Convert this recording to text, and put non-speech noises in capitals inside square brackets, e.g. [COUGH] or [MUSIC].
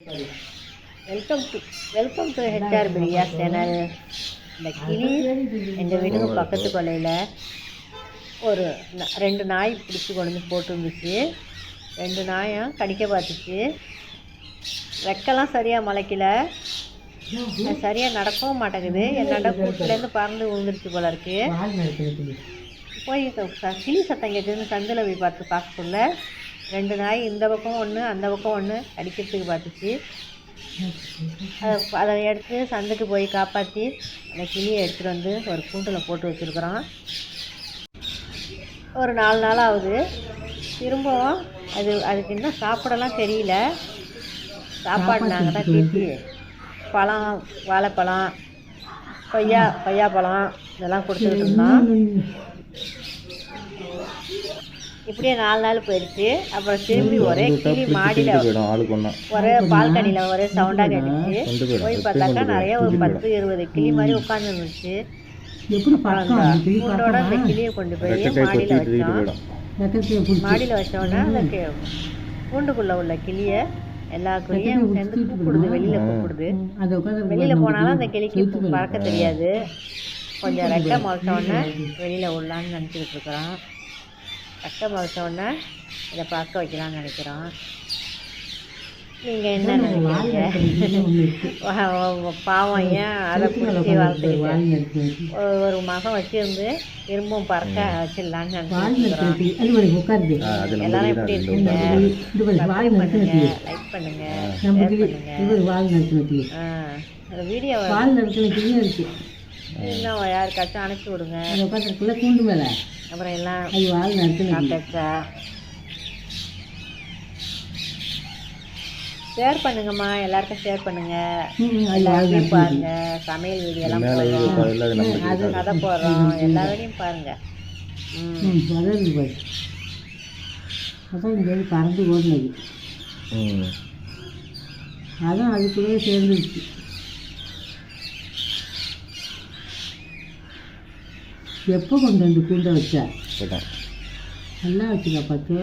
Welcome to welcome to HR Priya channel இந்த கிளி எங்கள் வீட்டுக்கு பக்கத்து கொல்லையில் ஒரு ரெண்டு நாய் பிடிச்சி கொண்டு வந்து போட்டுருந்துச்சு. ரெண்டு நாயும் கடிக்க பார்த்துச்சு. ரெக்கெல்லாம் சரியாக முளைக்கல சரியாக நடக்கவும் மாட்டேங்குது. என்னடா கூட்டுலேருந்து பறந்து விழுந்துருச்சு போல இருக்கு. போய் கிளி சத்தம் கேட்குதுன்னு சந்தில் போய் பார்த்து பார்க்க சொல்ல. ரெண்டு நாய் இந்த பக்கம் ஒன்று அந்த பக்கம் ஒன்று அடிக்கிறதுக்கு பார்த்துச்சு. அதை அதை எடுத்து சந்துக்கு போய் காப்பாற்றி அந்த கிளியை எடுத்துகிட்டு வந்து ஒரு கூண்டில் போட்டு வச்சுருக்குறோம். ஒரு நாலு நாள் ஆகுது. திரும்பவும் அது அதுக்கு இன்னும் சாப்பிடலாம் தெரியல. சாப்பாடு நாங்கள் தான் தீட்டி பழம் வாழைப்பழம் கொய்யா கொய்யாப்பழம் இதெல்லாம் கொடுத்துக்கிட்டு இருந்தோம். இப்படியே நாலு நாள் போயிடுச்சு. அப்புறம் திரும்பி ஒரே கிளி மாடியில் ஒரே பால்கனியில் ஒரே சவுண்டாக கேட்டுச்சு. போய் பார்த்தாக்கா நிறைய ஒரு பத்து இருபது கிளி மாதிரி உட்காந்து இருந்துச்சு. எப்படி அப்புறம் அந்த கூண்டோட அந்த கிளியை கொண்டு போய் மாடியில் வச்சோம். மாடியில் வச்சோடனே அந்த கி- கூண்டுக்குள்ளே உள்ள கிளியை எல்லா கிளியும் சேர்ந்து கூப்பிடுது வெளியில் கூப்பிடுது. வெளியில் போனாலும் அந்த கிளிக்கு பறக்க தெரியாது. கொஞ்சம் ரெக்கை முளைச்ச உடனே வெளியில் விடலான்னு நினச்சிக்கிட்டு இருக்கிறோம். உடனே இதை பறக்க வைக்கலாம்னு நினைக்கிறோம். நீங்கள் என்ன நினைக்கிறீங்க? [LAUGHS] வா- வா- பாவம் ஏன் அதை பிடிச்சி வளர்த்துக்கிட்டு ஒரு ஒரு மாதம் வச்சிருந்து திரும்பவும் பறக்க வச்சிடலான்னு நினச்சிக்கிறோம் அது மாதிரி உட்காந்து ஆ, அது நம்ம எல்லாரும் எப்படி இருக்கீங்க? பண்ணுங்க நடத்தி லைக் பண்ணுங்க நம்ம ஷேர் பண்ணுங்க. வீடியோ இன்னும் யாருக்காச்சும் அனுப்பி விடுங்க. அது உட்காந்துக்குள்ள கூண்டு மேலே. அப்புறம் எல்லாம் அது வால் நடத்தின ஷேர் பண்ணுங்கம்மா. எல்லாருக்கும் ஷேர் பண்ணுங்க. ம், ம், அது வால் எல்லாருமே நடத்தின பாருங்க. சமையல் வீடியோலாம் போடுறோம். கதை போடுறோம். எல்லா வேலையும் பாருங்க. அதான் இங்கே பறந்து ஓடினது. அதான் அதுக்குள்ளே சேர்ந்துருச்சு. எப்போ கொண்டு வந்து கூண்டை வச்சா? போயிட்டான் நல்லா வச்சுக்கா பார்த்து.